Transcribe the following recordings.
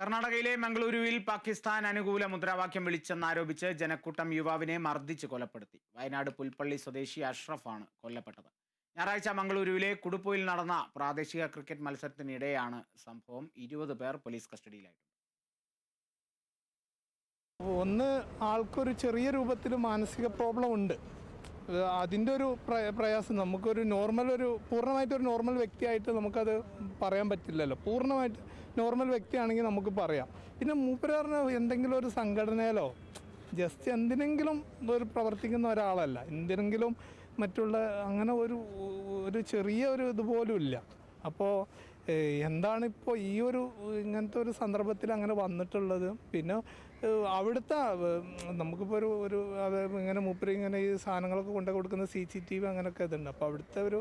കർണാടകയിലെ മംഗളൂരുവിൽ പാകിസ്ഥാൻ അനുകൂല മുദ്രാവാക്യം വിളിച്ചെന്നാരോപിച്ച് ജനക്കൂട്ടം യുവാവിനെ മർദ്ദിച്ച് കൊലപ്പെടുത്തി. വയനാട് പുൽപ്പള്ളി സ്വദേശി അഷ്റഫാണ് കൊല്ലപ്പെട്ടത്. ഞായറാഴ്ച മംഗളൂരുവിലെ കുടുപ്പോയിൽ നടന്ന പ്രാദേശിക ക്രിക്കറ്റ് മത്സരത്തിനിടെയാണ് സംഭവം. ഇരുപത് പേർ പോലീസ് കസ്റ്റഡിയിലായിട്ടുണ്ട്. ഒന്ന് ആൾക്കൊരു ചെറിയ രൂപത്തിൽ മാനസിക പ്രോബ്ലം ഉണ്ട്. അതിന്റെ ഒരു പ്ര- പ്രയാസം. നമുക്കൊരു നോർമൽ ഒരു പൂർണമായിട്ടൊരു നോർമൽ വ്യക്തിയായിട്ട് നമുക്കത് പറയാൻ പറ്റില്ലല്ലോ. പൂർണമായിട്ട് നോർമൽ വ്യക്തിയാണെങ്കിൽ നമുക്ക് പറയാം. പിന്നെ മൂപ്പര് പറഞ്ഞ എന്തെങ്കിലും ഒരു സംഘടനയിലോ ജസ്റ്റ് എന്തിനെങ്കിലും ഒരു പ്രവർത്തിക്കുന്ന ഒരാളല്ല. എന്തിനെങ്കിലും മറ്റുള്ള അങ്ങനെ ഒരു ഒരു ചെറിയ ഒരു ഇതുപോലും ഇല്ല. അപ്പോൾ എന്താണ് ഇപ്പോൾ ഈ ഒരു ഇങ്ങനത്തെ ഒരു സന്ദർഭത്തിൽ അങ്ങനെ വന്നിട്ടുള്ളത്? പിന്നെ അവിടുത്തെ നമുക്കിപ്പോൾ ഒരു ഒരു അത് ഇങ്ങനെ മൂപ്പര് ഇങ്ങനെ ഈ സാധനങ്ങളൊക്കെ കൊണ്ടു കൊടുക്കുന്ന സി സി ടി വി അങ്ങനെയൊക്കെ ഇതുണ്ട്. അപ്പോൾ അവിടുത്തെ ഒരു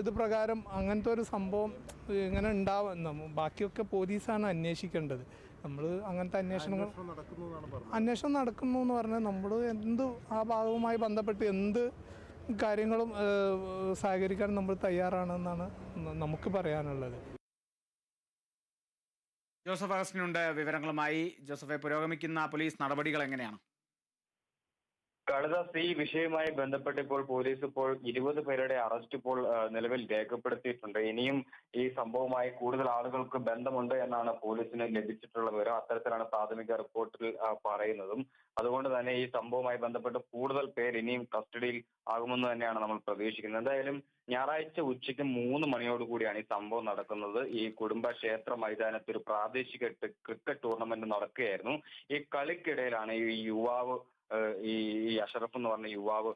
ഇത് പ്രകാരം അങ്ങനത്തെ ഒരു സംഭവം ഇങ്ങനെ ഉണ്ടാവുന്ന ബാക്കിയൊക്കെ പോലീസാണ് അന്വേഷിക്കേണ്ടത്. നമ്മൾ അങ്ങനത്തെ അന്വേഷണങ്ങൾ അന്വേഷണം നടക്കുന്നു എന്ന് പറഞ്ഞാൽ നമ്മൾ എന്ത് ആ ഭാഗവുമായി ബന്ധപ്പെട്ട് എന്ത് കാര്യങ്ങളും സഹകരിക്കാൻ നമ്മൾ തയ്യാറാണെന്നാണ് നമുക്ക് പറയാനുള്ളത്. ജോസഫ് അഗസ്റ്റിനുണ്ട് വിവരങ്ങളുമായി. ജോസഫെ പുരോഗമിക്കുന്ന പോലീസ് നടപടികൾ എങ്ങനെയാണ്? കാളിദാസ് ഈ വിഷയവുമായി ബന്ധപ്പെട്ട് ഇപ്പോൾ പോലീസ് ഇപ്പോൾ ഇരുപത് പേരുടെ അറസ്റ്റ് ഇപ്പോൾ നിലവിൽ രേഖപ്പെടുത്തിയിട്ടുണ്ട്. ഇനിയും ഈ സംഭവവുമായി കൂടുതൽ ആളുകൾക്ക് ബന്ധമുണ്ട് എന്നാണ് പോലീസിന് ലഭിച്ചിട്ടുള്ള വിവരം. അത്തരത്തിലാണ് പ്രാഥമിക റിപ്പോർട്ടിൽ പറയുന്നതും. അതുകൊണ്ട് തന്നെ ഈ സംഭവവുമായി ബന്ധപ്പെട്ട് കൂടുതൽ പേർ ഇനിയും കസ്റ്റഡിയിൽ ആകുമെന്ന് തന്നെയാണ് നമ്മൾ പ്രതീക്ഷിക്കുന്നത്. എന്തായാലും ഞായറാഴ്ച ഉച്ചയ്ക്ക് മൂന്ന് മണിയോട് കൂടിയാണ് ഈ സംഭവം നടക്കുന്നത്. ഈ കുടുംബ ക്ഷേത്ര മൈതാനത്ത് ഒരു പ്രാദേശിക ക്രിക്കറ്റ് ടൂർണമെന്റ് നടക്കുകയായിരുന്നു. ഈ കളിക്കിടയിലാണ് ഈ യുവാവ് ഈ ഈ അഷറഫ് എന്ന് പറഞ്ഞ യുവാവ്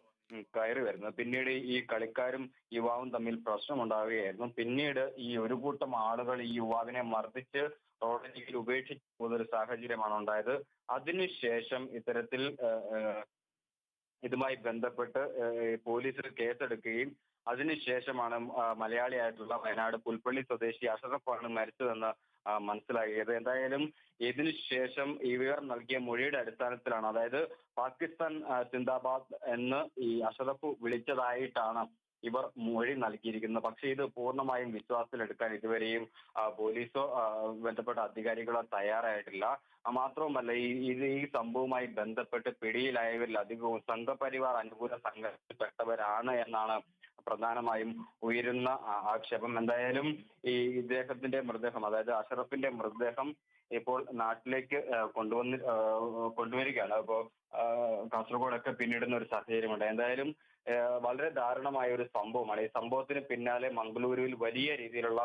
കയറി വരുന്നത്. പിന്നീട് ഈ കളിക്കാരും യുവാവും തമ്മിൽ പ്രശ്നമുണ്ടാവുകയായിരുന്നു. പിന്നീട് ഈ ഒരു കൂട്ടം ആളുകൾ ഈ യുവാവിനെ മർദ്ദിച്ച് റോഡരികിൽ ഉപേക്ഷിച്ച് പോകുന്ന ഒരു സാഹചര്യമാണ് ഉണ്ടായത്. അതിനുശേഷം ഇത്തരത്തിൽ ഇതുമായി ബന്ധപ്പെട്ട് പോലീസിൽ കേസ് കേസെടുക്കുകയും അതിനുശേഷമാണ് മലയാളിയായിട്ടുള്ള വയനാട് പുൽപ്പള്ളി സ്വദേശി അഷറഫാണ് മരിച്ചതെന്ന് മനസ്സിലാക്കിയത് എന്തായാലും ഇതിനുശേഷം ഇവർ നൽകിയ മൊഴിയുടെ അടിസ്ഥാനത്തിലാണ് അതായത് പാകിസ്ഥാൻ സിന്ദാബാദ് എന്ന് ഈ അഷറഫ് വിളിച്ചതായിട്ടാണ് ഇവർ മൊഴി നൽകിയിരിക്കുന്നത്. പക്ഷേ ഇത് പൂർണമായും വിശ്വാസത്തിലെടുക്കാൻ ഇതുവരെയും പോലീസോ ബന്ധപ്പെട്ട അധികാരികളോ തയ്യാറായിട്ടില്ല. മാത്രവുമല്ല ഈ ഇത് ഈ സംഭവവുമായി ബന്ധപ്പെട്ട് പിടിയിലായവരിൽ അധികവും സംഘപരിവാർ അനുകൂല സംഘത്തിൽപ്പെട്ടവരാണ് എന്നാണ് പ്രധാനമായും ഉയരുന്ന ആക്ഷേപം. എന്തായാലും ഈ ഇദ്ദേഹത്തിന്റെ മൃതദേഹം അതായത് അഷറഫിന്റെ മൃതദേഹം ഇപ്പോൾ നാട്ടിലേക്ക് കൊണ്ടുവന്ന് കൊണ്ടുവരികയാണ്. അപ്പോൾ കാസർഗോഡൊക്കെ പിന്നിടുന്ന ഒരു സാഹചര്യമുണ്ട്. എന്തായാലും വളരെ ദാരുണമായ ഒരു സംഭവമാണ്. ഈ സംഭവത്തിന് പിന്നാലെ മംഗളൂരുവിൽ വലിയ രീതിയിലുള്ള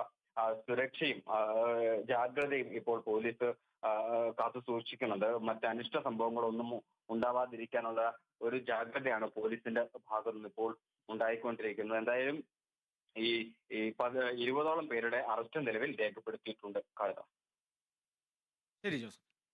സുരക്ഷയും ജാഗ്രതയും ഇപ്പോൾ പോലീസ് കാത്തു സൂക്ഷിക്കുന്നുണ്ട്. മറ്റ് അനിഷ്ട സംഭവങ്ങളൊന്നും ഉണ്ടാവാതിരിക്കാനുള്ള ഒരു ജാഗ്രതയാണ് പോലീസിന്റെ ഭാഗത്തു നിന്ന് ഇപ്പോൾ ഉണ്ടായിക്കൊണ്ടിരിക്കുന്നത്. എന്തായാലും ഈ ഈ പത് ഇരുപതോളം പേരുടെ അറസ്റ്റ് നിലവിൽ രേഖപ്പെടുത്തിയിട്ടുണ്ട് കഴിഞ്ഞ ശരി ജോസഫ്.